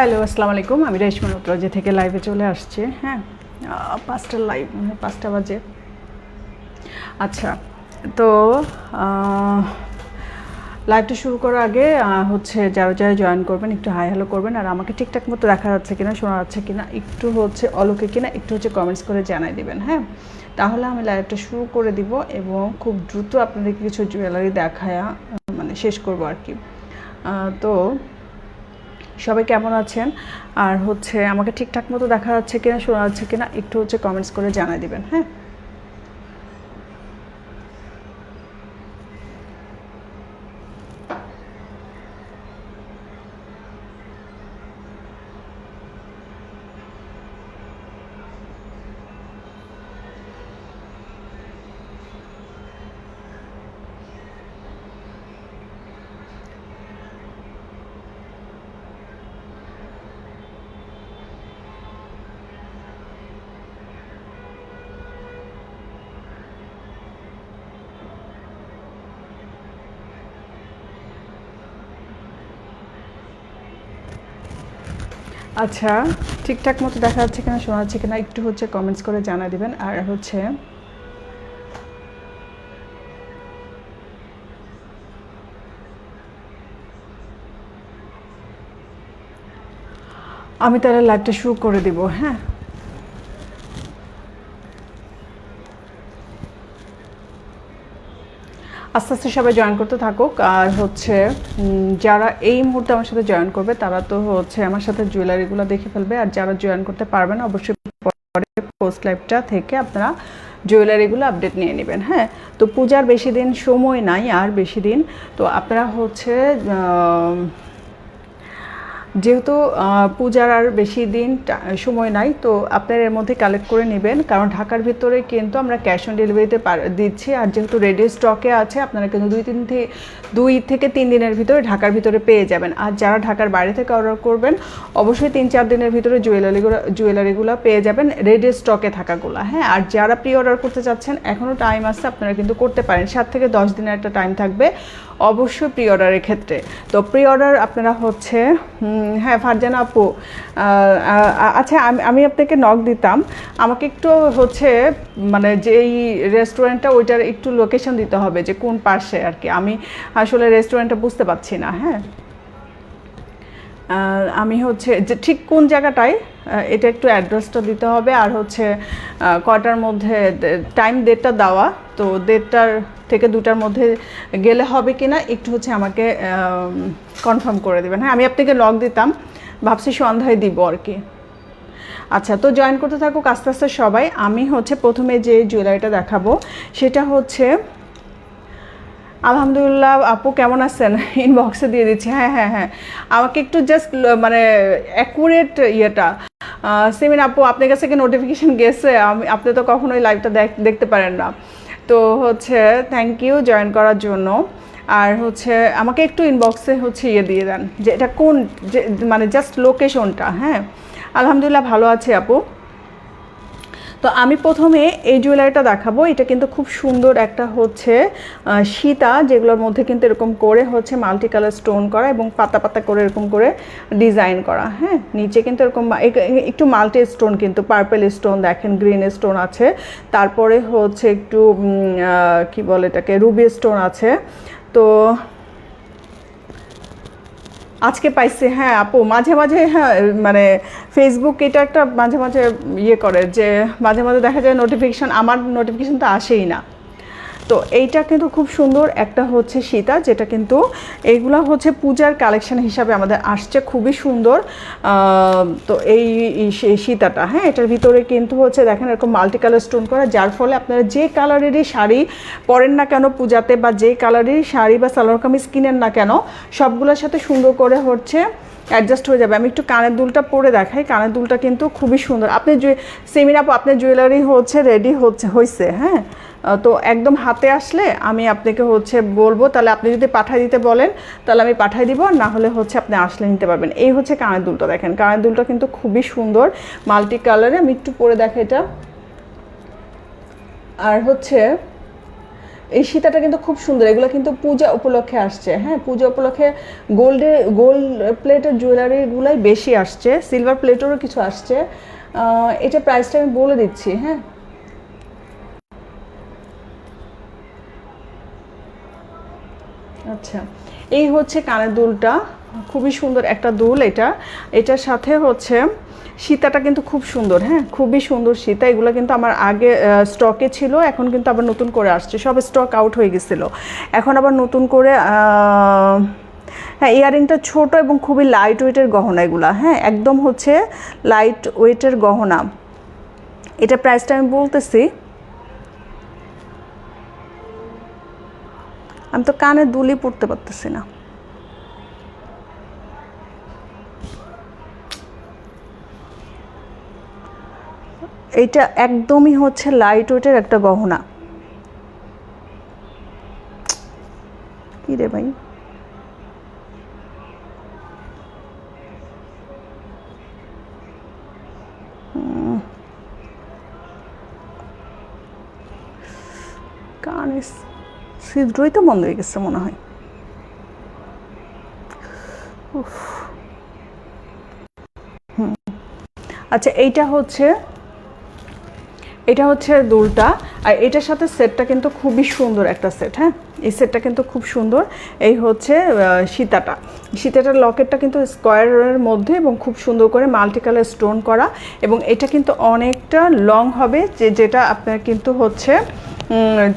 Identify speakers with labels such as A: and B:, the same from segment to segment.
A: Hello আসসালামু আলাইকুম। আমি রেশমা যে থেকে লাইভে চলে আসছি হ্যাঁ? আহ, পাঁচটার লাইভ মানে পাঁচটা বাজে। আচ্ছা তো লাইভটা শুরু করার আগে হচ্ছে যারা যারা জয়েন করবেন একটু হাই হ্যালো করবেন আর আমাকে ঠিকঠাক মতো দেখা যাচ্ছে কিনা শোনা যাচ্ছে কিনা একটু হচ্ছে অলোকে কিনা একটু হচ্ছে কমেন্টস করে জানাই দেবেন হ্যাঁ? তাহলে আমি লাইভটা শুরু করে দিব এবং খুব দ্রুত আপনাদেরকে কিছু জুয়েলারি দেখায়া মানে শেষ করব আর কি। তো সবাই কেমন আছেন? আর হচ্ছে আমাকে ঠিকঠাক মতো দেখা যাচ্ছে কিনা, শোনা যাচ্ছে কিনা, একটু হচ্ছে কমেন্টস করে জানাই দেবেন হ্যাঁ? আচ্ছা ঠিকঠাক মতো দেখা যাচ্ছে কিনা, শোনা যাচ্ছে কিনা, একটু হচ্ছে কমেন্টস করে জানা দিবেন। আর হচ্ছে, আমি তাহলে লাইভটা শুরু করে দিব হ্যাঁ? আস্তে আস্তে সবাই জয়েন করতে থাকুক। আর হচ্ছে যারা এই মুহূর্তে আমার সাথে জয়েন করবে, তারা তো হচ্ছে আমার সাথে জুয়েলারিগুলো দেখে ফেলবে। আর যারা জয়েন করতে পারবে না, অবশ্যই পরে পোস্ট লাইফটা থেকে আপনারা জুয়েলারিগুলো আপডেট নিয়ে নেবেন হ্যাঁ? তো পূজার বেশি দিন সময় নাই, আর বেশি দিন। তো আপনারা হচ্ছে যেহেতু পূজার আর বেশি দিন সময় নাই, তো আপনারা এর মধ্যে কালেক্ট করে নেবেন। কারণ ঢাকার ভিতরে কিন্তু আমরা ক্যাশ অন ডেলিভারিতে দিচ্ছি। আর যেহেতু রেডি স্টকে আছে, আপনারা কিন্তু দুই তিন থেকে দুই থেকে তিন দিনের ভিতরে ঢাকার ভিতরে পেয়ে যাবেন। আর যারা ঢাকার বাইরে থেকে অর্ডার করবেন, অবশ্যই তিন চার দিনের ভিতরে জুয়েলারিগুলো জুয়েলারিগুলো পেয়ে যাবেন রেডি স্টকে থাকাগুলো হ্যাঁ? আর যারা প্রি অর্ডার করতে চাচ্ছেন এখনও টাইম আছে, আপনারা কিন্তু করতে পারেন। সাত থেকে দশ দিনের একটা টাইম থাকবে। অবশ্যই প্রি অর্ডারের ক্ষেত্রে। তো প্রি অর্ডার আপনারা হচ্ছে হ্যাঁ ফারজানা আপু আচ্ছা আমি আমি আপনাকে নক দিতাম। আমাকে একটু হচ্ছে মানে যেই রেস্টুরেন্টটা ওইটার একটু লোকেশন দিতে হবে, যে কোন পাশে আর কি। আমি আসলে রেস্টুরেন্টটা বুঝতে পারছি না হ্যাঁ। আমি হচ্ছে, যে ঠিক কোন জায়গাটায়? এটা একটু অ্যাড্রেসটা দিতে হবে। আর হচ্ছে কটার মধ্যে টাইম ডেটটা দেওয়া। তো দেড়টার থেকে দুটার মধ্যে গেলে হবে কি না একটু হচ্ছে আমাকে কনফার্ম করে দেবেন। হ্যাঁ আমি আপনাকে লগ দিতাম। ভাবছি সন্ধ্যায় দিব আর কি। আচ্ছা তো জয়েন করতে থাকুক আস্তে আস্তে সবাই। আমি হচ্ছে প্রথমে যে জুয়েলারিটা দেখাবো, সেটা হচ্ছে, আলহামদুলিল্লাহ আপু কেমন আছেন? ইনবক্সে দিয়ে দিচ্ছি। হ্যাঁ হ্যাঁ হ্যাঁ। আমাকে একটু জাস্ট মানে অ্যাকুরেট ইয়েটা। সেমিন আপু, আপনার কাছে কি নোটিফিকেশান গেছে? আমি, আপনি তো কখনোই লাইভটা দেখতে পারেন না। তো হচ্ছে থ্যাংক ইউ জয়েন করার জন্য। আর হচ্ছে, আমাকে একটু ইনবক্সে হচ্ছে ইয়ে দিয়ে দেন যে এটা কোন, যে মানে জাস্ট লোকেশনটা হ্যাঁ? আলহামদুলিল্লাহ ভালো আছে আপু। তো আমি প্রথমে এই জুয়েলারিটা দেখাবো। এটা কিন্তু খুব সুন্দর একটা হচ্ছে সীতা, যেগুলোর মধ্যে কিন্তু এরকম করে হচ্ছে মাল্টি কালার স্টোন করা এবং পাতা পাতা করে এরকম করে ডিজাইন করা। হ্যাঁ নিচে কিন্তু এরকম একটু মাল্টি স্টোন কিন্তু, পার্পেল স্টোন দেখেন, গ্রিন স্টোন আছে। তারপরে হচ্ছে একটু কি বলে এটাকে, রুবি স্টোন আছে। তো আজকে পাইছি হ্যাঁ আপু, মাঝে মাঝে হ্যাঁ মানে ফেসবুক এটা একটা মাঝে মাঝে ইয়ে করে যে মাঝে মাঝে দেখা যায় নোটিফিকেশান আমার নোটিফিকেশান তো আসেই না। তো এইটা কিন্তু খুব সুন্দর। একটা হচ্ছে সীতা, যেটা কিন্তু এইগুলা হচ্ছে পূজার কালেকশন হিসাবে আমাদের আসছে, খুবই সুন্দর। তো এই সীতাটা হ্যাঁ? এটার ভিতরে কিন্তু হচ্ছে দেখেন এরকম মাল্টি কালার স্টোন করা, যার ফলে আপনারা যে কালারেরই শাড়ি পরেন না কেন পূজাতে বা যে কালারেরই শাড়ি বা সালোয়ার কামিজ কিনেন না কেন, সবগুলোর সাথে সুন্দর করে হচ্ছে অ্যাডজাস্ট হয়ে যাবে। আমি একটু কানের দুলটা পরে দেখাই। কানের দুলটা কিন্তু খুবই সুন্দর। আপনি সেমিন আপু, আপনার জুয়েলারি হচ্ছে রেডি হচ্ছে হয়েছে হ্যাঁ? তো একদম হাতে আসলে আমি আপনাকে হচ্ছে বলব, তাহলে আপনি যদি পাঠাই দিতে বলেন, তাহলে আমি পাঠাই দিব না হলে হচ্ছে আপনি আসলে নিতে পারবেন। এই হচ্ছে কানের দুলটা দেখেন। কানের দুলটা কিন্তু খুবই সুন্দর মাল্টি কালারে আমি একটু পরে দেখাই এটা। আর হচ্ছে এই সীতাটা কিন্তু খুব সুন্দর। এগুলো কিন্তু পূজা উপলক্ষে আসছে। হ্যাঁ পূজা উপলক্ষে গোল্ডে গোল্ড প্লেটের জুয়েলারিগুলাই বেশি আসছে। সিলভার প্লেটেরও কিছু আসছে। এটা প্রাইসটা আমি বলে দিচ্ছি হ্যাঁ। আচ্ছা এই হচ্ছে কানের দুলটা। খুবই সুন্দর একটা দুল এটা। এটার সাথে হচ্ছে সীতাটা কিন্তু খুব সুন্দর হ্যাঁ? খুবই সুন্দর সীতা। এগুলো কিন্তু আমার আগে স্টকে ছিল, এখন কিন্তু আবার নতুন করে আসছে। সব স্টক আউট হয়ে গেছিল। এখন আবার নতুন করে হ্যাঁ ইয়ারিংটা ছোট এবং খুবই লাইট ওয়েটের গহনা এগুলা হ্যাঁ? একদম হচ্ছে লাইট ওয়েটের গহনা। এটা প্রাইসটা আমি বলতেছি, আমি তো কানে দুলি পড়তে পারতেছি না। এইটা একদমই হচ্ছে লাইট ওয়েটের একটা গহনা। কি রে ভাই? ছিদ্রই তো বন্ধ হয়ে গেছে মনে হয়। আচ্ছা এইটা হচ্ছে এটা হচ্ছে দুলটা। আর এটার সাথে সেটটা কিন্তু খুবই সুন্দর একটা সেট হ্যাঁ? এই সেটটা কিন্তু খুব সুন্দর। এই হচ্ছে সীতাটা। সীতাটার লকেটটা কিন্তু স্কোয়ারের মধ্যে এবং খুব সুন্দর করে মাল্টি কালার স্টোন করা এবং এটা কিন্তু অনেকটা লং হবে, যে যেটা আপনার কিন্তু হচ্ছে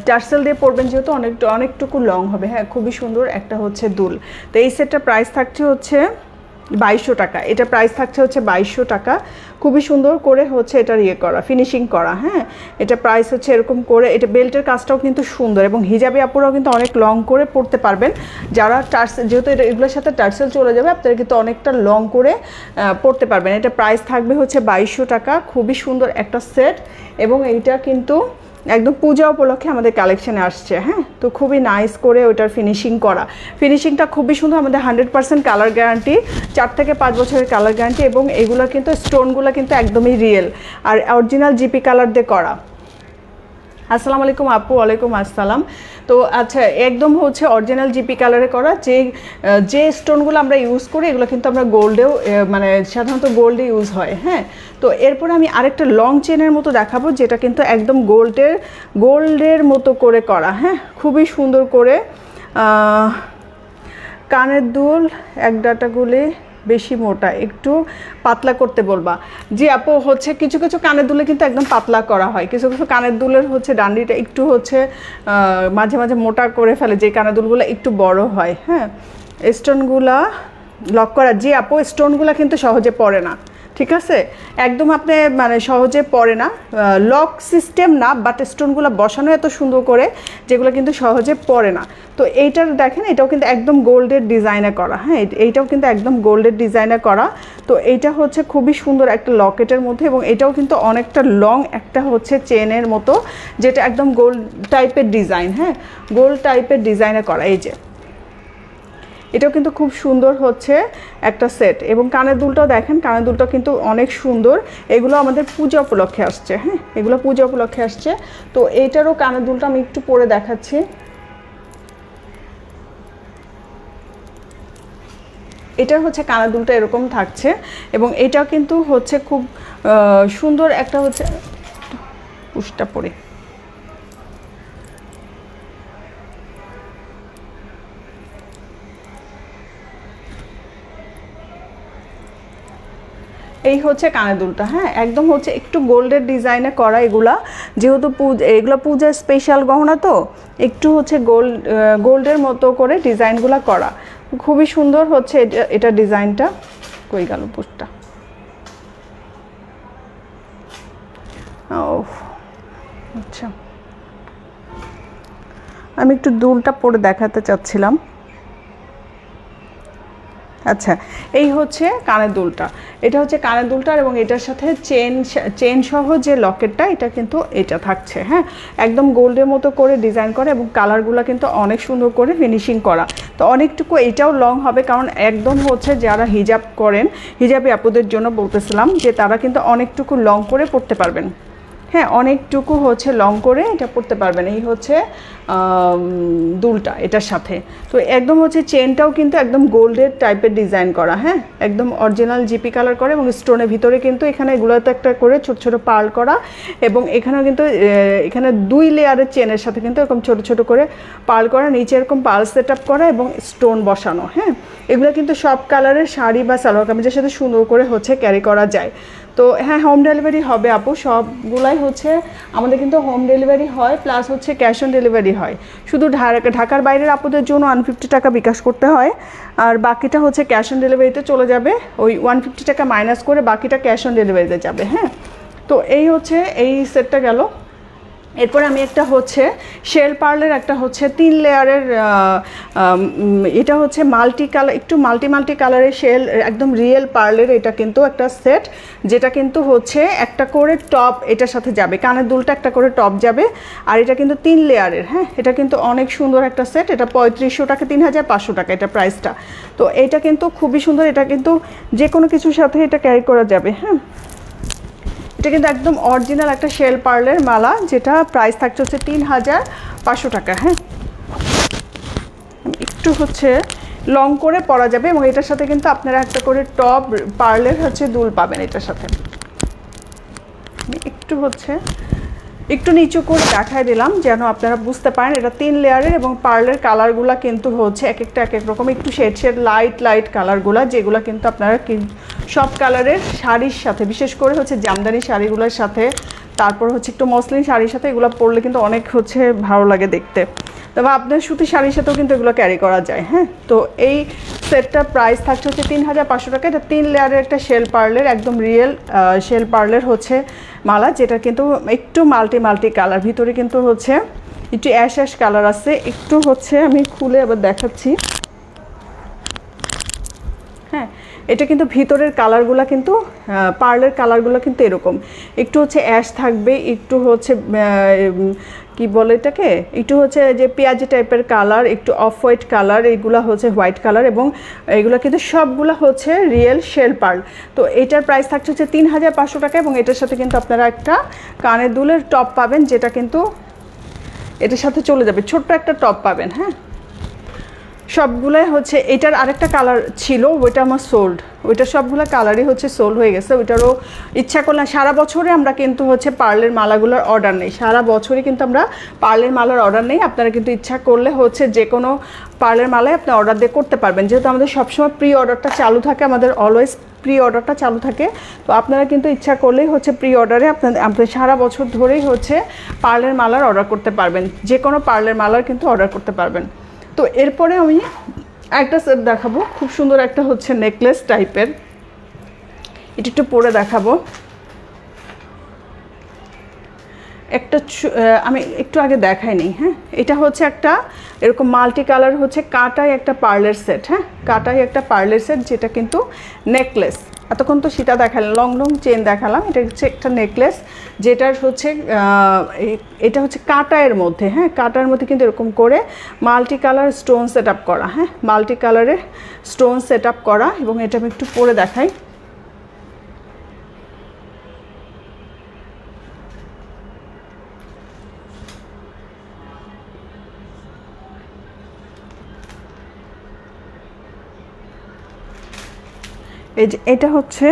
A: টার্সেল দিয়ে পরবেন যেহেতু অনেক, অনেকটুকু লং হবে। হ্যাঁ খুবই সুন্দর একটা হচ্ছে দুল। তো এই সেটটার প্রাইস থাকছে হচ্ছে বাইশশো টাকা। এটা প্রাইস থাকছে হচ্ছে বাইশশো টাকা। খুবই সুন্দর করে হচ্ছে এটার ইয়ে করা ফিনিশিং করা হ্যাঁ? এটা প্রাইস হচ্ছে এরকম করে, এটা বেল্টের কাজটাও কিন্তু সুন্দর এবং হিজাবি আপুরাও কিন্তু অনেক লং করে পড়তে পারবেন। যারা টার্স যেহেতু এটা এগুলোর সাথে টার্সেল চলে যাবে, আপনারা কিন্তু অনেকটা লং করে পড়তে পারবেন। এটা প্রাইস থাকবে হচ্ছে বাইশশো টাকা। খুবই সুন্দর একটা সেট এবং এইটা কিন্তু একদম পূজা উপলক্ষে আমাদের কালেকশানে আসছে হ্যাঁ? তো খুবই নাইস করে ওটার ফিনিশিং করা। ফিনিশিংটা খুবই সুন্দর, আমাদের হান্ড্রেড পার্সেন্ট কালার গ্যারান্টি চার থেকে পাঁচ বছরের কালার গ্যারান্টি এবং এগুলো কিন্তু স্টোনগুলো কিন্তু একদমই রিয়েল আর অরিজিনাল জিপি কালার দিয়ে করা। আসসালামু আলাইকুম আপু, ওয়ালাইকুম আসসালাম। তো আচ্ছা একদম হচ্ছে অরিজিনাল জিপি কালারে করা। যে যে স্টোনগুলো আমরা ইউজ করি, এগুলো কিন্তু আমরা গোল্ডেও মানে সাধারণত গোল্ডে ইউজ হয় হ্যাঁ? তো এরপরে আমি আরেকটা লং চেনের মতো দেখাবো, যেটা কিন্তু একদম গোল্ডের গোল্ডের মতো করে করা হ্যাঁ? খুবই সুন্দর করে কানের দুল, এক ডাটাগুলি বেশি মোটা, একটু পাতলা করতে বলবা। জি আপু, হচ্ছে কিছু কিছু কানের দুলে কিন্তু একদম পাতলা করা হয়। কিছু কিছু কানের দুলের হচ্ছে ডান্ডিটা একটু হচ্ছে মাঝে মাঝে মোটা করে ফেলে, যে কানের দুলগুলো একটু বড় হয় হ্যাঁ? স্টোনগুলা লক করা, জি আপু, স্টোনগুলো কিন্তু সহজে পড়ে না। ঠিক আছে? একদম আপনি মানে সহজে পড়ে না। লক সিস্টেম না বাট স্টোনগুলো বসানো এত সুন্দর করে, যেগুলো কিন্তু সহজে পড়ে না। তো এইটার দেখেন, এটাও কিন্তু একদম গোল্ডের ডিজাইনে করা হ্যাঁ? এই- এইটাও কিন্তু একদম গোল্ডের ডিজাইনে করা। তো এইটা হচ্ছে খুবই সুন্দর একটা লকেটের মধ্যে, এবং এটাও কিন্তু অনেকটা লং একটা হচ্ছে চেনের মতো, যেটা একদম গোল্ড টাইপের ডিজাইন হ্যাঁ? গোল্ড টাইপের ডিজাইনে করা, এই যে। এটাও কিন্তু খুব সুন্দর হচ্ছে একটা সেট এবং কানের দুলটাও দেখেন, কানের দুলটাও কিন্তু অনেক সুন্দর। এগুলো আমাদের পূজা উপলক্ষে আসছে হ্যাঁ? এগুলো পূজা উপলক্ষে আসছে। তো এইটারও কানের দুলটা আমি একটু পরে দেখাচ্ছি। এটা হচ্ছে কানের দুলটা এরকম থাকছে এবং এটাও কিন্তু হচ্ছে খুব সুন্দর একটা হচ্ছে পুষটা পরে এই হচ্ছে কানের দুলটা হ্যাঁ? একদম হচ্ছে একটু গোল্ডের ডিজাইনে করা এগুলা। যেহেতু এগুলো পূজার স্পেশাল গহনা তো, একটু হচ্ছে গোল্ড গোল্ডের মতো করে ডিজাইনগুলো করা। খুবই সুন্দর হচ্ছে এটা- ডিজাইনটা। কই গেল পুষটা ও আচ্ছা। আমি একটু দুলটা পরে দেখাতে চাচ্ছিলাম। আচ্ছা এই হচ্ছে কানের দুলটা। এটা হচ্ছে কানের দুলটার এবং এটার সাথে চেন চেন সহ যে লকেটটা, এটা কিন্তু এটা থাকছে হ্যাঁ? একদম গোল্ডের মতো করে ডিজাইন করা এবং কালারগুলো কিন্তু অনেক সুন্দর করে ফিনিশিং করা। তো অনেকটুকু এটাও লং হবে কারণ একদম হচ্ছে যারা হিজাব করেন, হিজাবি আপুদের জন্য বলতেছিলাম যে তারা কিন্তু অনেকটুকু লং করে পড়তে পারবেন। হ্যাঁ অনেকটুকু হচ্ছে লং করে এটা পরতে পারবেন। এই হচ্ছে দুলটা, এটার সাথে। তো একদম হচ্ছে চেনটাও কিন্তু একদম গোল্ডের টাইপের ডিজাইন করা হ্যাঁ? একদম অরিজিনাল জিপি কালার করে এবং স্টোনের ভিতরে কিন্তু এখানে এগুলোতে একটা করে ছোট ছোট পার্ল করা এবং এখানেও কিন্তু এখানে দুই লেয়ারের চেনের সাথে কিন্তু এরকম ছোট ছোট করে পার্ল করা, নিচে এরকম পার্ল সেট আপ করা এবং স্টোন বসানো হ্যাঁ? এগুলো কিন্তু সব কালারের শাড়ি বা সালোয়ার কামিজের সাথে সুন্দর করে হচ্ছে ক্যারি করা যায়। তো হ্যাঁ হোম ডেলিভারি হবে আপু। সবগুলাই হচ্ছে আমাদের কিন্তু হোম ডেলিভারি হয় প্লাস হচ্ছে ক্যাশ অন ডেলিভারি হয়। শুধু ঢাকা ঢাকার বাইরের আপুদের জন্য ওয়ান ফিফটি টাকা বিকাশ করতে হয়, আর বাকিটা হচ্ছে ক্যাশ অন ডেলিভারিতে চলে যাবে। ওই ওয়ান ফিফটি টাকা মাইনাস করে বাকিটা ক্যাশ অন ডেলিভারিতে যাবে হ্যাঁ? তো এই হচ্ছে, এই সেটটা গেল। এরপর আমি একটা হচ্ছে শেল পার্লের একটা হচ্ছে তিন লেয়ারের এটা হচ্ছে মাল্টি কালার একটু মাল্টি মাল্টি কালারের শেল একদম রিয়েল পার্লের এটা কিন্তু একটা সেট যেটা কিন্তু হচ্ছে একটা করে টপ এটার সাথে যাবে, কানের দুলটা একটা করে টপ যাবে, আর এটা কিন্তু তিন লেয়ারের হ্যাঁ? এটা কিন্তু অনেক সুন্দর একটা সেট এটা পঁয়ত্রিশশো টাকা, তিন হাজার পাঁচশো টাকা এটা প্রাইসটা তো এটা কিন্তু খুবই সুন্দর, এটা কিন্তু যে কোনো কিছুর সাথে এটা ক্যারি করা যাবে হ্যাঁ? এটা কিন্তু একদম অরিজিনাল একটা শেল পার্লের মালা, যেটা প্রাইস থাকছে হচ্ছে তিন হাজার পাঁচশো টাকা হ্যাঁ? একটু হচ্ছে লং করে পরা যাবে এবং এটার সাথে কিন্তু আপনারা একটা করে টপ পার্লের হচ্ছে দুল পাবেন এটার সাথে। একটু হচ্ছে একটু নিচু করে দেখায় দিলাম, যেন আপনারা বুঝতে পারেন এটা তিন লেয়ারের এবং পার্লের কালারগুলো কিন্তু হচ্ছে এক একটা, এক এক রকম। একটু শেড শেড, লাইট লাইট কালারগুলো, যেগুলো কিন্তু আপনারা সব কালারের শাড়ির সাথে, বিশেষ করে হচ্ছে জামদানি শাড়িগুলোর সাথে, তারপর হচ্ছে একটু মসলিন শাড়ির সাথে এগুলো পরলে কিন্তু অনেক হচ্ছে ভালো লাগে দেখতে। তবে আপনার সুতি শাড়ির সাথেও কিন্তু এগুলো ক্যারি করা যায় হ্যাঁ? তো এই সেটটার প্রাইস থাকছে হচ্ছে তিন হাজার পাঁচশো টাকা। এটা তিন লেয়ারের একটা শেল পার্লের একদম রিয়েল শেল পার্লের হচ্ছে মালা, যেটা কিন্তু একটু মাল্টি মাল্টি কালার ভিতরে কিন্তু হচ্ছে একটু অ্যাশ অ্যাশ কালার আছে। একটু হচ্ছে আমি খুলে আবার দেখাচ্ছি। হ্যাঁ এটা কিন্তু ভিতরের কালারগুলো কিন্তু পার্লের কালারগুলো কিন্তু এরকম। একটু হচ্ছে অ্যাশ থাকবে, একটু হচ্ছে কি বলে এটাকে? একটু হচ্ছে যে পেঁয়াজি টাইপের কালার একটু অফ হোয়াইট কালার এইগুলা হচ্ছে হোয়াইট কালার এবং এগুলো কিন্তু সবগুলো হচ্ছে রিয়েল শেল পার্ল তো এটার প্রাইস থাকছে হচ্ছে তিন হাজার পাঁচশো টাকা এবং এটার সাথে কিন্তু আপনারা একটা কানের দুলের টপ পাবেন যেটা কিন্তু এটার সাথে চলে যাবে। ছোট্ট একটা টপ পাবেন হ্যাঁ? সবগুলাই হচ্ছে, এটার আরেকটা কালার ছিল, ওইটা আমার সোল্ড ওইটা সবগুলো কালারই হচ্ছে সোল্ড হয়ে গেছে। ওইটারও ইচ্ছা করলাম সারা বছরে আমরা কিন্তু হচ্ছে পার্লের মালাগুলোর অর্ডার নেই। সারা বছরই কিন্তু আমরা পার্লের মালার অর্ডার নেই। আপনারা কিন্তু ইচ্ছা করলে হচ্ছে যে কোনো পার্লের মালায় আপনি অর্ডার দিয়ে করতে পারবেন। যেহেতু আমাদের সবসময় প্রি অর্ডারটা চালু থাকে, আমাদের অলওয়েজ প্রি অর্ডারটা চালু থাকে, তো আপনারা কিন্তু ইচ্ছা করলেই হচ্ছে প্রি অর্ডারে আপনাদের আপনাদের সারা বছর ধরেই হচ্ছে পার্লের মালার অর্ডার করতে পারবেন। যে কোনো পার্লের মালার কিন্তু অর্ডার করতে পারবেন। তো এরপরে আমি একটা সেট দেখাবো। খুব সুন্দর একটা হচ্ছে নেকলেস টাইপের এটা একটু পরে দেখাবো। একটা আমি একটু আগে দেখাইনি হ্যাঁ? এটা হচ্ছে একটা এরকম মাল্টি কালার হচ্ছে কাটাই একটা পার্লের সেট হ্যাঁ? কাটাই একটা পার্লের সেট যেটা কিন্তু নেকলেস এতক্ষণ তো সেটা দেখালাম লং লং চেন দেখালাম। এটা হচ্ছে একটা নেকলেস যেটার হচ্ছে এটা হচ্ছে কাটায়ের মধ্যে হ্যাঁ? কাটার মধ্যে কিন্তু এরকম করে মাল্টি কালার স্টোন সেট করা হ্যাঁ? মাল্টি কালারের স্টোন সেট করা, এবং এটা আমি একটু পরে দেখাই। এই যে, এটা হচ্ছে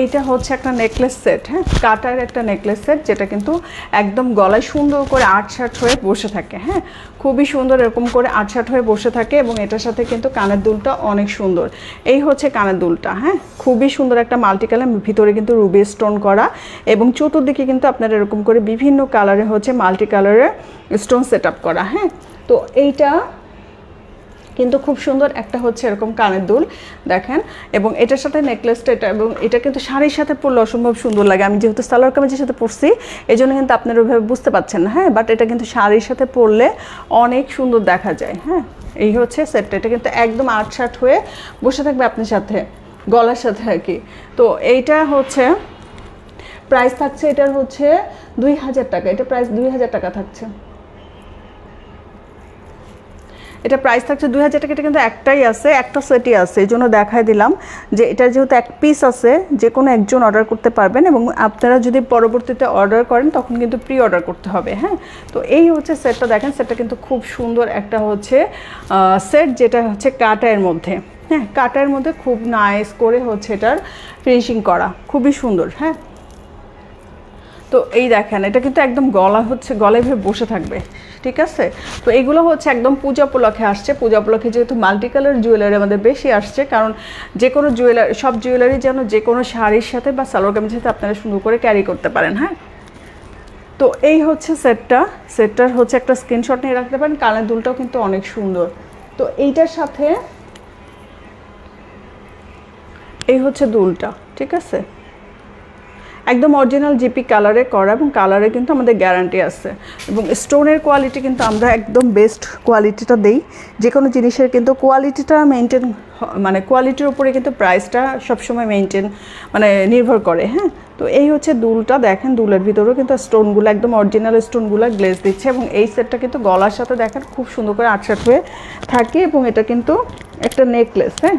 A: এইটা হচ্ছে একটা নেকলেস সেট হ্যাঁ? কাটার একটা নেকলেস সেট যেটা কিন্তু একদম গলায় সুন্দর করে আটসাট হয়ে বসে থাকে হ্যাঁ? খুবই সুন্দর এরকম করে আটসাট হয়ে বসে থাকে এবং এটার সাথে কিন্তু কানের দুলটা অনেক সুন্দর। এই হচ্ছে কানের দুলটা হ্যাঁ? খুবই সুন্দর একটা মাল্টি কালার ভিতরে কিন্তু রুবি স্টোন করা এবং চতুর্দিকে কিন্তু আপনারা এরকম করে বিভিন্ন কালারে হচ্ছে মাল্টি কালারের স্টোন সেট আপ করা হ্যাঁ? তো এইটা কিন্তু খুব সুন্দর একটা হচ্ছে এরকম কানের দুল, দেখেন। এবং এটার সাথে নেকলেসটা এটা এবং এটা কিন্তু শাড়ির সাথে পরলে অসম্ভব সুন্দর লাগে। আমি যেহেতু সালোয়ার কামিজের সাথে পরছি এই জন্য কিন্তু আপনারা ওইভাবে বুঝতে পারছেন না হ্যাঁ? বাট এটা কিন্তু শাড়ির সাথে পরলে অনেক সুন্দর দেখা যায় হ্যাঁ? এই হচ্ছে সেটটা এটা কিন্তু একদম আটসাট হয়ে বসে থাকবে আপনার সাথে, গলার সাথে আর কি। তো এইটা হচ্ছে প্রাইস থাকছে এটার হচ্ছে দুই হাজার টাকা। এটা প্রাইস দুই হাজার টাকা থাকছে। এটা প্রাইস থাকছে দুই হাজার টাকা, এটা কিন্তু একটাই আছে, একটা সেটই আছে, এই জন্য দেখায় দিলাম যে এটা যেহেতু এক পিস আছে, যে কোনো একজন অর্ডার করতে পারবেন এবং আপনারা যদি পরবর্তীতে অর্ডার করেন, তখন কিন্তু প্রি অর্ডার করতে হবে হ্যাঁ? তো এই হচ্ছে সেটটা দেখেন, সেটটা কিন্তু খুব সুন্দর একটা হচ্ছে সেট যেটা হচ্ছে কাটায়ের মধ্যে হ্যাঁ? কাটার মধ্যে খুব নাইস করে হচ্ছে এটার ফিনিশিং করা, খুবই সুন্দর হ্যাঁ? তো এই দেখেন, এটা কিন্তু একদম গলা হচ্ছে, গলায় ভেবে বসে থাকবে, ঠিক আছে? তো এইগুলো হচ্ছে একদম পূজা উপলক্ষে আসছে। পূজা উপলক্ষে যেহেতু মাল্টি কালার জুয়েলারি আমাদের বেশি আসছে, কারণ যে কোনো জুয়েলারি সব জুয়েলারি যেন যে কোনো শাড়ির সাথে বা সালোয়ার কামিজের সাথে আপনারা সুন্দর করে ক্যারি করতে পারেন হ্যাঁ? তো এই হচ্ছে সেটটা সেটটার হচ্ছে একটা স্ক্রিনশট নিয়ে রাখতে পারেন, কানের দুলটাও কিন্তু অনেক সুন্দর। তো এইটার সাথে এই হচ্ছে দুলটা, ঠিক আছে? একদম অরিজিনাল জিপি কালারে করা এবং কালারে কিন্তু আমাদের গ্যারান্টি আছে। এবং স্টোনের কোয়ালিটি কিন্তু আমরা একদম বেস্ট কোয়ালিটিটা দেই। যে কোনো জিনিসের কিন্তু কোয়ালিটিটা মেনটেন মানে কোয়ালিটির উপরে কিন্তু প্রাইসটা সবসময় মেনটেন মানে নির্ভর করে হ্যাঁ? তো এই হচ্ছে দুলটা, দেখেন দুলের ভিতরেও কিন্তু স্টোনগুলো একদম অরিজিনাল স্টোনগুলো গ্লেজ দিচ্ছে এবং এই সেটটা কিন্তু গলার সাথে দেখেন খুব সুন্দর করে আটসাট হয়ে থাকে এবং এটা কিন্তু একটা নেকলেস হ্যাঁ?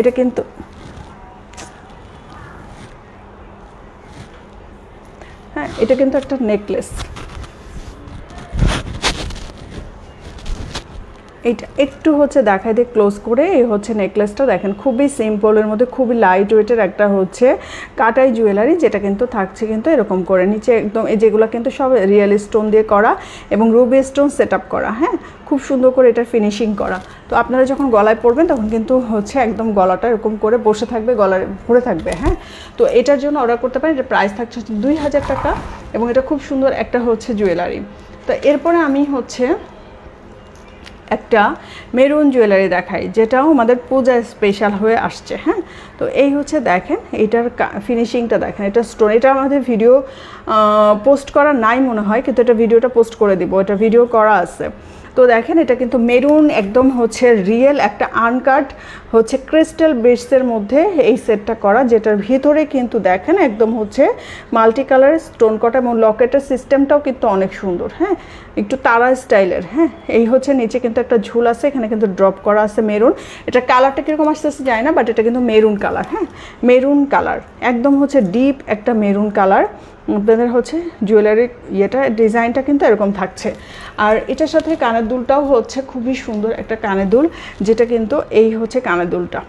A: এটা কিন্তু হ্যাঁ এটা কিন্তু একটা নেকলেস এইটা একটু হচ্ছে দেখাই দিয়ে ক্লোজ করে এই হচ্ছে নেকলেসটা দেখেন খুবই সিম্পলের মধ্যে খুবই লাইট ওয়েটের একটা হচ্ছে কাটাই জুয়েলারি যেটা কিন্তু থাকছে কিন্তু এরকম করে। নিচে একদম এই যেগুলো কিন্তু সব রিয়েল স্টোন দিয়ে করা এবং রুবি স্টোন সেট আপ করা হ্যাঁ? খুব সুন্দর করে এটা ফিনিশিং করা। তো আপনারা যখন গলায় পরবেন তখন কিন্তু হচ্ছে একদম গলাটা এরকম করে বসে থাকবে, গলায় ভরে থাকবে হ্যাঁ? তো এটার জন্য অর্ডার করতে পারেন এটা প্রাইস থাকছে দুই হাজার টাকা এবং এটা খুব সুন্দর একটা হচ্ছে জুয়েলারি তো এরপরে আমি হচ্ছে একটা মেরুন জুয়েলারি দেখাই, যেটাও আমাদের পূজা স্পেশাল হয়ে আসছে হ্যাঁ? তো এই হচ্ছে দেখেন, এটার ফিনিশিংটা দেখেন, এটা স্টোন এটা আমাদের ভিডিও পোস্ট করা নাই মনে হয়, কিন্তু এটা ভিডিওটা পোস্ট করে দিব, এটা ভিডিও করা আছে। তো দেখেন, এটা কিন্তু মেরুন, একদম হচ্ছে রিয়েল, একটা আনকাট, হচ্ছে ক্রিস্টাল ব্রিডসের মধ্যে এই সেটটা করা, যেটার ভিতরে কিন্তু দেখেন, একদম হচ্ছে মাল্টি কালার স্টোন কটা এবং লকেটের সিস্টেমটাও কিন্তু অনেক সুন্দর হ্যাঁ? একটু তারা স্টাইলের হ্যাঁ? এই হচ্ছে নিচে কিন্তু একটা ঝুল আছে, এখানে কিন্তু ড্রপ করা আছে মেরুন। এটা কালারটা কীরকম আসতেছে যায় না, বাট এটা কিন্তু মেরুন কালার হ্যাঁ? মেরুন কালার, একদম হচ্ছে ডিপ একটা মেরুন কালার। আপনাদের হচ্ছে জুয়েলারি ইয়েটা, ডিজাইনটা কিন্তু এরকম থাকছে। আর এটার সাথে কানের দুলটাও হচ্ছে খুবই সুন্দর একটা কানের দুল, যেটা কিন্তু এই হচ্ছে কানের দুলটা।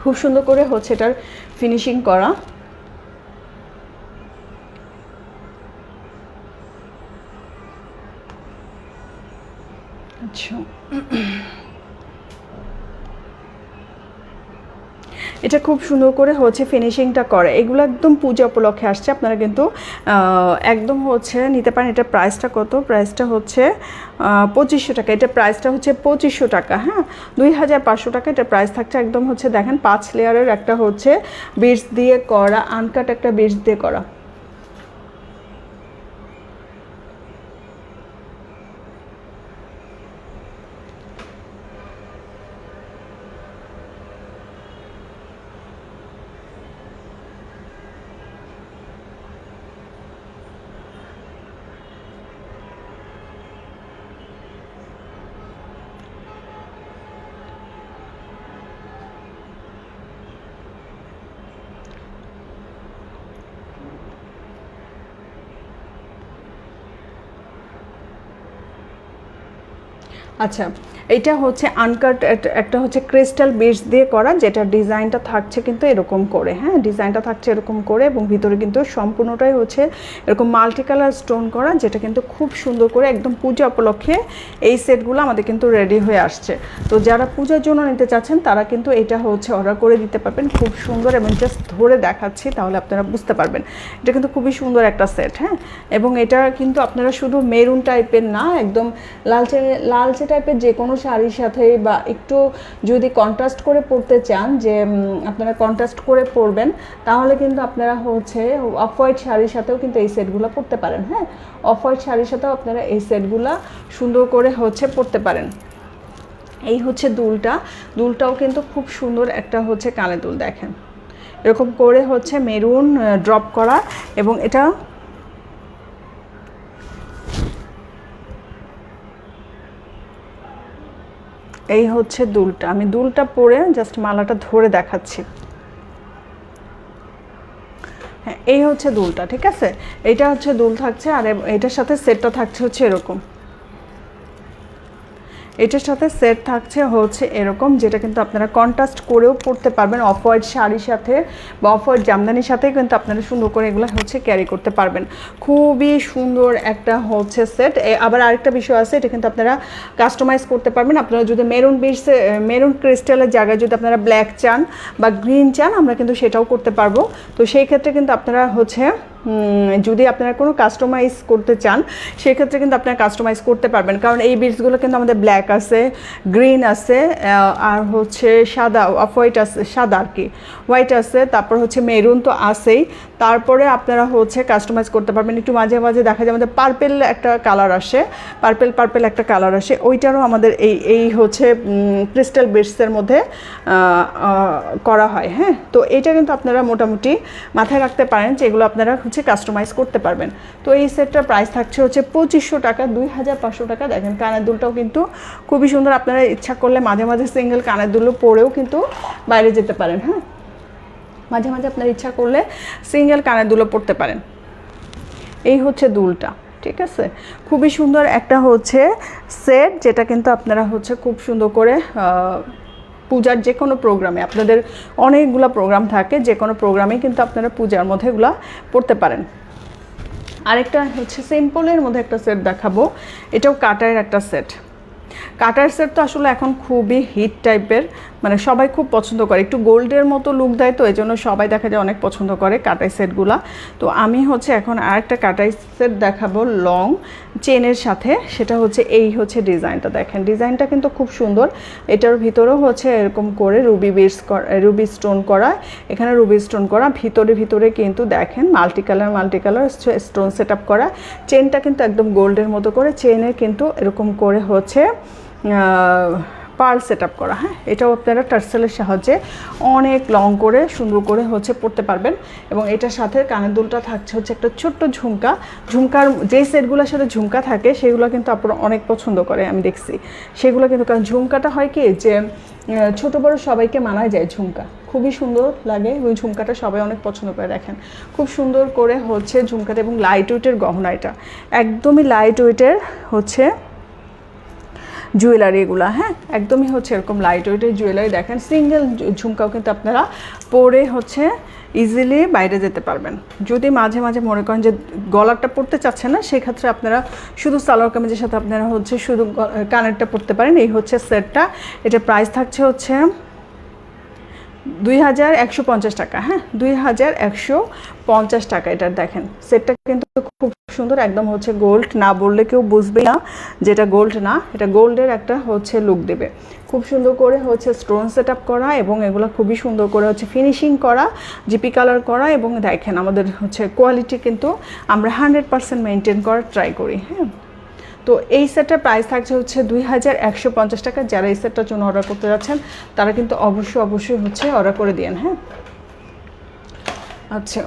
A: খুব সুন্দর করে হচ্ছে এটার ফিনিশিং করা আচ্ছা এটা খুব সুন্দর করে হচ্ছে ফিনিশিংটা করে। এগুলো একদম পূজা উপলক্ষে আসছে। আপনারা কিন্তু একদম হচ্ছে নিতে পারেন। এটা প্রাইসটা কত? প্রাইসটা হচ্ছে পঁচিশশো টাকা। এটা প্রাইসটা হচ্ছে পঁচিশশো টাকা হ্যাঁ? দুই হাজার পাঁচশো টাকা এটা প্রাইস থাকছে। একদম হচ্ছে দেখেন পাঁচ লেয়ারের একটা হচ্ছে বিটস দিয়ে করা আনকাট একটা বিটস দিয়ে করা। আচ্ছা এটা হচ্ছে আনকাট একটা হচ্ছে ক্রিস্টাল বেস দিয়ে করা যেটা ডিজাইনটা থাকছে কিন্তু এরকম করে হ্যাঁ? ডিজাইনটা থাকছে এরকম করে এবং ভিতরে কিন্তু সম্পূর্ণটাই হচ্ছে এরকম মাল্টি কালার স্টোন করা, যেটা কিন্তু খুব সুন্দর করে একদম পূজা উপলক্ষে এই সেটগুলো আমাদের কিন্তু রেডি হয়ে আসছে। তো যারা পূজার জন্য নিতে চাচ্ছেন, তারা কিন্তু এটা হচ্ছে অর্ডার করে দিতে পারবেন। খুব সুন্দর এবং জাস্ট ধরে দেখাচ্ছি, তাহলে আপনারা বুঝতে পারবেন। এটা কিন্তু খুবই সুন্দর একটা সেট হ্যাঁ? এবং এটা কিন্তু আপনারা শুধু মেরুন টাইপের না, একদম লালচে লালচে টাইপের যে কোনো শাড়ির সাথে বা একটু যদি কন্ট্রাস্ট করে পরতে চান যে আপনারা কন্ট্রাস্ট করে পরবেন, তাহলে কিন্তু আপনারা হচ্ছে অফ হোয়াইট শাড়ির সাথেও কিন্তু এই সেটগুলো পরতে পারেন হ্যাঁ? অফ হোয়াইট শাড়ির সাথেও আপনারা এই সেটগুলো সুন্দর করে হচ্ছে পরতে পারেন। এই হচ্ছে দুলটা। দুলটাও কিন্তু খুব সুন্দর একটা হচ্ছে কানে দুল, দেখেন। এরকম করে হচ্ছে মেরুন ড্রপ করা এবং এটা এই হচ্ছে দুলটা। আমি দুলটা পরে জাস্ট মালাটা ধরে দেখাচ্ছি। হ্যাঁ এই হচ্ছে দুলটা, ঠিক আছে? এটা হচ্ছে দুল থাকছে আর এটার সাথে সেটটা থাকছে হচ্ছে এরকম। এটার সাথে সেট থাকছে হচ্ছে এরকম, যেটা কিন্তু আপনারা কন্ট্রাস্ট করেও পরতে পারবেন। অফ হোয়াইট শাড়ির সাথে বা অফ হোয়াইট জামদানির সাথে কিন্তু আপনারা সুন্দর করে এগুলো হচ্ছে ক্যারি করতে পারবেন। খুবই সুন্দর একটা হচ্ছে সেট আবার আরেকটা বিষয় আছে, এটা কিন্তু আপনারা কাস্টমাইজ করতে পারবেন। আপনারা যদি মেরুন বিটসে মেরুন ক্রিস্টালের জায়গায় যদি আপনারা ব্ল্যাক চান বা গ্রিন চান, আমরা কিন্তু সেটাও করতে পারব। তো সেই ক্ষেত্রে কিন্তু আপনারা হচ্ছে যদি আপনারা কোনো কাস্টমাইজ করতে চান, সেক্ষেত্রে কিন্তু আপনারা কাস্টমাইজ করতে পারবেন। কারণ এই বিটসগুলো কিন্তু আমাদের ব্ল্যাক আছে গ্রিন আছে আর হচ্ছে সাদা, অফ হোয়াইট আছে, সাদা আর কি। হোয়াইট আছে, তারপর হচ্ছে মেরুন তো আছেই। তারপরে আপনারা হচ্ছে কাস্টমাইজ করতে পারবেন। একটু মাঝে মাঝে দেখা যায় আমাদের পার্পেল একটা কালার আসে পার্পেল পার্পেল একটা কালার আসে। ওইটারও আমাদের এই এই হচ্ছে ক্রিস্টাল বিটসের মধ্যে করা হয় হ্যাঁ? তো এটা কিন্তু আপনারা মোটামুটি মাথায় রাখতে পারেন যে এগুলো আপনারা হচ্ছে কাস্টমাইজ করতে পারবেন। তো এই সেটটার প্রাইস থাকছে হচ্ছে পঁচিশশো টাকা, দুই হাজার পাঁচশো টাকা। দেখেন, কানের দুলটাও কিন্তু খুবই সুন্দর। আপনারা ইচ্ছা করলে মাঝে মাঝে সিঙ্গেল কানের দুলও পরেও কিন্তু বাইরে যেতে পারেন হ্যাঁ? মাঝে মাঝে আপনার ইচ্ছা করলে সিঙ্গেল কানের দুলো পরতে পারেন। এই হচ্ছে দুলটা, ঠিক আছে? খুবই সুন্দর একটা হচ্ছে সেট যেটা কিন্তু আপনারা হচ্ছে খুব সুন্দর করে পূজার যে কোনো প্রোগ্রামে, আপনাদের অনেকগুলো প্রোগ্রাম থাকে যে কোনো প্রোগ্রামে কিন্তু আপনারা পূজার মধ্যে এগুলো পড়তে পারেন। আরেকটা হচ্ছে সিম্পলের মধ্যে একটা সেট দেখাবো, এটাও কাটার একটা সেট। কাটার সেট তো আসলে এখন খুবই হিট টাইপের মানে সবাই খুব পছন্দ করে। একটু গোল্ডের মতো লুক দেয় তো এই জন্য সবাই দেখা যায় অনেক পছন্দ করে কাটাই সেটগুলা। তো আমি হচ্ছে এখন আরেকটা কাটাই সেট দেখাবো লং চেনের সাথে। সেটা হচ্ছে এই হচ্ছে ডিজাইনটা দেখেন। ডিজাইনটা কিন্তু খুব সুন্দর। এটার ভিতরেও হচ্ছে এরকম করে রুবি বিটস রুবি স্টোন করা, এখানে রুবি স্টোন করা, ভিতরে ভিতরে কিন্তু দেখেন multi colour multi colour stone set up করা চেনটা কিন্তু একদম গোল্ডের মতো করে চেনের কিন্তু এরকম করে হচ্ছে পার্ল সেট আপ করা হ্যাঁ? এটাও আপনারা টার্সেলের সাহায্যে অনেক লং করে, সুন্দর করে হচ্ছে পড়তে পারবেন। এবং এটার সাথে কানের দুলটা থাকছে হচ্ছে একটা ছোট্ট ঝুমকা। ঝুমকার যে সেটগুলোর সাথে ঝুমকা থাকে, সেগুলো কিন্তু আপনারা অনেক পছন্দ করে, আমি দেখছি। সেগুলো কিন্তু, কারণ ঝুমকাটা হয় কি, যে ছোট বড় সবাইকে মানায় যায় ঝুমকা। খুবই সুন্দর লাগে ওই ঝুমকাটা সবাই অনেক পছন্দ করে, দেখেন। খুব সুন্দর করে হচ্ছে ঝুমকাটা, এবং লাইট ওয়েটের গহনা এটা। একদমই লাইট ওয়েটের হচ্ছে জুয়েলারি এগুলো হ্যাঁ? একদমই হচ্ছে এরকম লাইট ওয়েটের জুয়েলারি দেখেন সিঙ্গেল ঝুমকাও কিন্তু আপনারা পরে হচ্ছে ইজিলি বাইরে যেতে পারবেন। যদি মাঝে মাঝে মনে করেন যে গলারটা পড়তে চাচ্ছেন না, সেক্ষেত্রে আপনারা শুধু সালোয়ার কামিজের সাথে আপনারা হচ্ছে শুধু কানেরটা পরতে পারেন। এই হচ্ছে সেটটা এটা প্রাইস থাকছে হচ্ছে দুই হাজার একশো পঞ্চাশ টাকা হ্যাঁ? দুই হাজার একশো পঞ্চাশ টাকা এটা দেখেন। সেটটা কিন্তু খুব সুন্দর, একদম হচ্ছে গোল্ড না বললে কেউ বুঝবে না যেটা গোল্ড না, এটা গোল্ডের একটা হচ্ছে লুক দেবে। খুব সুন্দর করে হচ্ছে স্টোন সেট আপ করা এবং এগুলো খুবই সুন্দর করে হচ্ছে ফিনিশিং করা জিপি কালার করা এবং দেখেন আমাদের হচ্ছে কোয়ালিটি কিন্তু আমরা হান্ড্রেড পার্সেন্ট মেনটেন করার ট্রাই করি হ্যাঁ? তো এই সেটটার প্রাইস থাকছে হচ্ছে দুই হাজার একশো পঞ্চাশ টাকা। যারা এই সেটটার জন্য অর্ডার করতে যাচ্ছেন, তারা কিন্তু অবশ্যই অবশ্যই হচ্ছে অর্ডার করে দিন হ্যাঁ? আচ্ছা।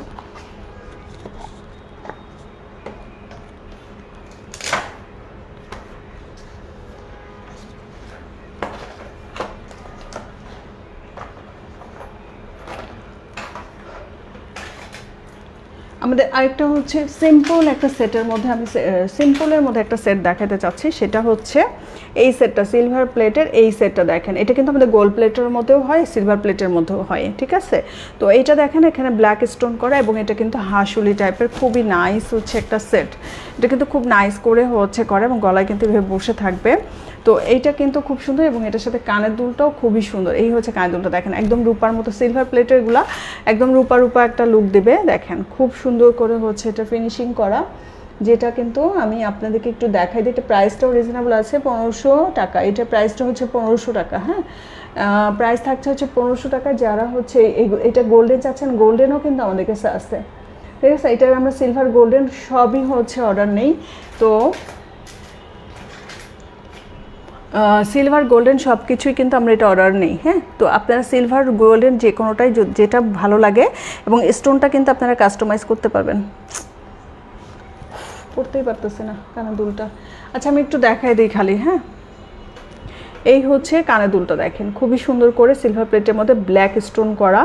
A: আমাদের আরেকটা হচ্ছে সিম্পল একটা সেটের মধ্যে আমি সিম্পলের মধ্যে একটা সেট দেখাতে চাচ্ছি। সেটা হচ্ছে এই সেটটা সিলভার প্লেটের এই সেটটা দেখেন। এটা কিন্তু আমাদের গোল্ড প্লেটের মধ্যেও হয় সিলভার প্লেটের মধ্যেও হয়, ঠিক আছে? তো এইটা দেখেন, এখানে ব্ল্যাক স্টোন করা এবং এটা কিন্তু হাঁসুলি টাইপের খুবই নাইস হচ্ছে একটা সেট এটা কিন্তু খুব নাইস করে হচ্ছে করে এবং গলায় কিন্তু এভাবে বসে থাকবে। তো এইটা কিন্তু খুব সুন্দর এবং এটার সাথে কানের দুলটাও খুবই সুন্দর। এই হচ্ছে কানের দুলটা, দেখেন, একদম রূপার মতো সিলভার প্লেটেরগুলা একদম রূপা রূপা একটা লুক দেবে, দেখেন। খুব সুন্দর করে হচ্ছে এটা ফিনিশিং করা, যেটা কিন্তু আমি আপনাদেরকে একটু দেখাই দিই। এটা প্রাইসটাও রিজনেবল আছে, পনেরোশো টাকা। এটা প্রাইসটা হচ্ছে পনেরোশো টাকা হ্যাঁ? প্রাইস থাকছে হচ্ছে পনেরোশো টাকা, যারা হচ্ছে এটা গোল্ডেন চাচ্ছেন গোল্ডেনও কিন্তু আমাদের কাছে আসছে ঠিক আছে? এটার আমরা সিলভার গোল্ডেন সবই হচ্ছে অর্ডার নেই। তো সিলভার গোল্ডেন সব কিছুই কিন্তু আমরা এটা অর্ডার নেই হ্যাঁ? তো আপনারা সিলভার গোল্ডেন যে কোনোটাই যেটা ভালো লাগে এবং স্টোনটা কিন্তু আপনারা কাস্টমাইজ করতে পারবেন। পড়তেই পারতেছে না কেন দুলটা? আচ্ছা আমি একটু দেখাই দিই খালি হ্যাঁ? এই হচ্ছে কানে দুলটা দেখেন। খুবই সুন্দর করে সিলভার প্লেটের মধ্যে ব্ল্যাক স্টোন করা,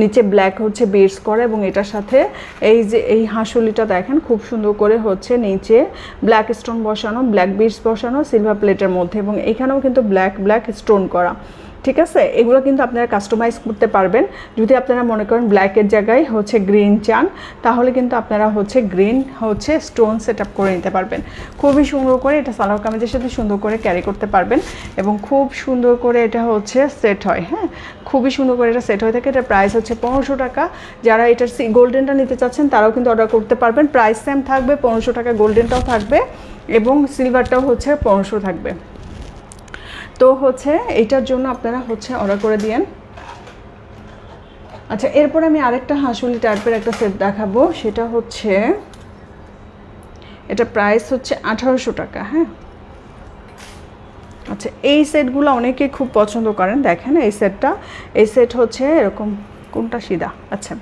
A: নিচে ব্ল্যাক হচ্ছে বেডস করা এবং এটার সাথে এই যে এই হাঁসুলিটা দেখেন, খুব সুন্দর করে হচ্ছে নিচে ব্ল্যাক স্টোন বসানো ব্ল্যাক বেডস বসানো সিলভার প্লেটের মধ্যে এবং এখানেও কিন্তু ব্ল্যাক ব্ল্যাক স্টোন করা। ঠিক আছে? এগুলো কিন্তু আপনারা কাস্টমাইজ করতে পারবেন। যদি আপনারা মনে করেন ব্ল্যাকের জায়গায় হচ্ছে গ্রিন চান, তাহলে কিন্তু আপনারা হচ্ছে গ্রিন হচ্ছে স্টোন সেট আপ করে নিতে পারবেন। খুবই সুন্দর করে এটা সালোয়ার কামিজের সাথে সুন্দর করে ক্যারি করতে পারবেন এবং খুব সুন্দর করে এটা হচ্ছে সেট হয় হ্যাঁ? খুবই সুন্দর করে এটা সেট হয়ে থাকে। এটার প্রাইস হচ্ছে পনেরোশো টাকা। যারা এটার সি গোল্ডেনটা নিতে চাচ্ছেন, তারাও কিন্তু অর্ডার করতে পারবেন। প্রাইস সেম থাকবে, পনেরোশো টাকা গোল্ডেনটাও থাকবে এবং সিলভারটাও হচ্ছে পনেরোশো থাকবে। তো হচ্ছে এইটার জন্য আপনারা হচ্ছে অর্ডার করে দিয়েন। আচ্ছা এরপর আমি আরেকটা হাঁসুলি টাইপের একটা সেট দেখাবো। সেটা হচ্ছে, এটা প্রাইস হচ্ছে আঠারোশো টাকা হ্যাঁ? আচ্ছা এই সেটগুলো অনেকে খুব পছন্দ করেন। দেখেন এই সেটটা এই সেট হচ্ছে এরকম, কোনটা সিধা? আচ্ছা।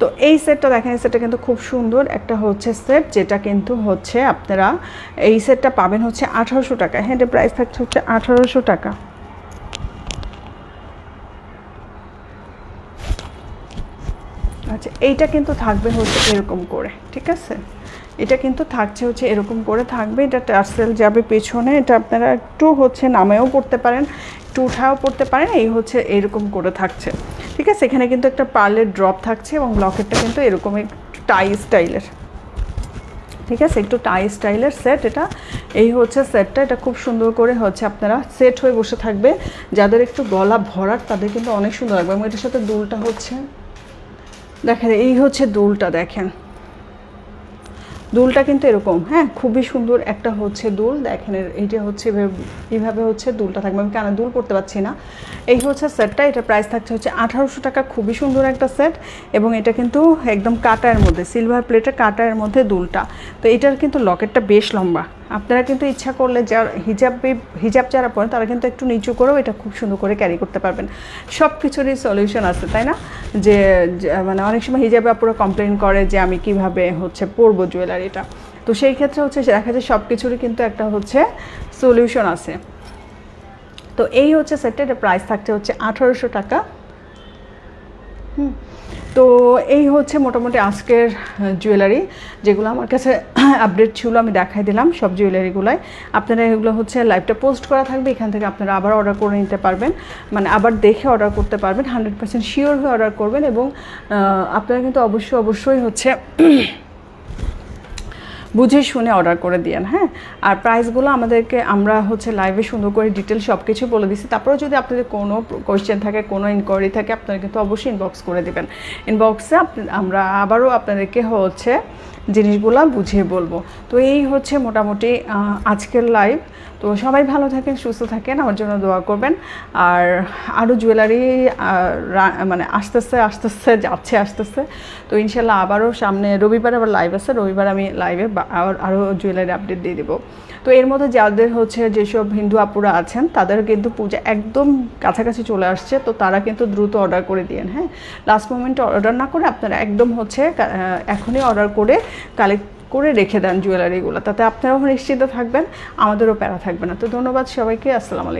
A: তো এই সেটটা দেখেন, এই সেটটা কিন্তু খুব সুন্দর। একটা হচ্ছে সেট যেটা কিন্তু হচ্ছে আপনারা এই সেটটা পাবেন হচ্ছে আঠারোশো টাকা। হ্যাঁ এটা প্রাইস থাকছে হচ্ছে আঠারোশো টাকা। আচ্ছা এইটা কিন্তু থাকবে হচ্ছে এরকম করে, ঠিক আছে? এটা কিন্তু থাকছে হচ্ছে এরকম করে থাকবে। এটা টার্সেল যাবে পেছনে। এটা আপনারা একটু হচ্ছে নামেও পড়তে পারেন। একটু উঠাও পড়তে পারেন, এই হচ্ছে এরকম করে থাকছে। ঠিক আছে? এখানে কিন্তু একটা পার্লের ড্রপ থাকছে এবং লকেটটা কিন্তু এরকম একটু টাই স্টাইলের ঠিক আছে? একটু টাই স্টাইলের সেট এটা। এই হচ্ছে সেটটা এটা খুব সুন্দর করে হচ্ছে আপনারা সেট হয়ে বসে থাকবে। যাদের একটু গলা ভরাট, তাদের কিন্তু অনেক সুন্দর লাগবে। এবং এটার সাথে দুলটা হচ্ছে। দেখেন, এই হচ্ছে দুলটা, দেখেন। দুলটা কিন্তু এরকম হ্যাঁ খুবই সুন্দর একটা হচ্ছে দুল। দেখেন এইটা হচ্ছে এইভাবে হচ্ছে দুলটা থাকবে। আমি কেন দুল করতে পারছি না? এই হচ্ছে সেটটা এটা প্রাইস থাকছে হচ্ছে আঠারোশো টাকা, খুবই সুন্দর একটা সেট। এবং এটা কিন্তু একদম কাটায়ের মধ্যে সিলভার প্লেটের কাটায়ের মধ্যে দুলটা। তো এটার কিন্তু লকেটটা বেশ লম্বা। আপনারা কিন্তু ইচ্ছা করলে যার হিজাব হিজাব যারা পরেন তারা কিন্তু একটু নিচু করেও এটা খুব সুন্দর করে ক্যারি করতে পারবেন। সব কিছুরই সলিউশন আছে, তাই না? যে মানে অনেক সময় হিজাবে আপুরা কমপ্লেন করে যে আমি কীভাবে হচ্ছে পরবো জুয়েলারিটা তো সেই ক্ষেত্রে হচ্ছে দেখা যায় সব কিছুরই কিন্তু একটা হচ্ছে সলিউশন আছে। তো এই হচ্ছে সেটটা এটা প্রাইস থাকছে হচ্ছে আঠারোশো টাকা। হুম। তো এই হচ্ছে মোটামুটি আজকের জুয়েলারি যেগুলো আমার কাছে আপডেট ছিল, আমি দেখাই দিলাম সব জুয়েলারিগুলোয় আপনারা এগুলো হচ্ছে লাইভটা পোস্ট করা থাকবে, এখান থেকে আপনারা আবার অর্ডার করে নিতে পারবেন। মানে আবার দেখে অর্ডার করতে পারবেন হান্ড্রেড পার্সেন্ট শিওর হয়ে অর্ডার করবেন এবং আপনারা কিন্তু অবশ্যই অবশ্যই হচ্ছে বুঝে শুনে অর্ডার করে দিয়েন হ্যাঁ? আর প্রাইসগুলো আমাদেরকে আমরা হচ্ছে লাইভে সুন্দর করে ডিটেল সব কিছু বলে দিচ্ছি তারপরে যদি আপনাদের কোনো কোয়েশ্চেন থাকে, কোনো ইনকোয়ারি থাকে, আপনারা কিন্তু অবশ্যই ইনবক্স করে দেবেন। ইনবক্সে আমরা আবারও আপনাদেরকে হচ্ছে জিনিসগুলো বুঝিয়ে বলব। তো এই হচ্ছে মোটামুটি আজকের লাইভ তো সবাই ভালো থাকেন, সুস্থ থাকেন, আমার জন্য দোয়া করবেন। আর আরও জুয়েলারি মানে আস্তে আস্তে আস্তে আস্তে যাচ্ছে আস্তে আস্তে তো ইনশাল্লাহ আবারও সামনে রবিবার আবার লাইভ আছে, রবিবার আমি লাইভে আরও জুয়েলারি আপডেট দিয়ে দেবো। তো এর মধ্যে যাদের হচ্ছে যেসব হিন্দু আপুরা আছেন, তাদের কিন্তু পূজা একদম কাছাকাছি চলে আসছে, তো তারা কিন্তু দ্রুত অর্ডার করে দিয়েন হ্যাঁ? লাস্ট মোমেন্টে অর্ডার না করে আপনারা একদম হচ্ছে এখনই অর্ডার করে কালেক্ট করে রেখে দেন জুয়েলারিগুলো তাতে আপনারাও নিশ্চিত থাকবেন, আমাদেরও প্যারা থাকবে না। তো ধন্যবাদ সবাইকে, আসসালামু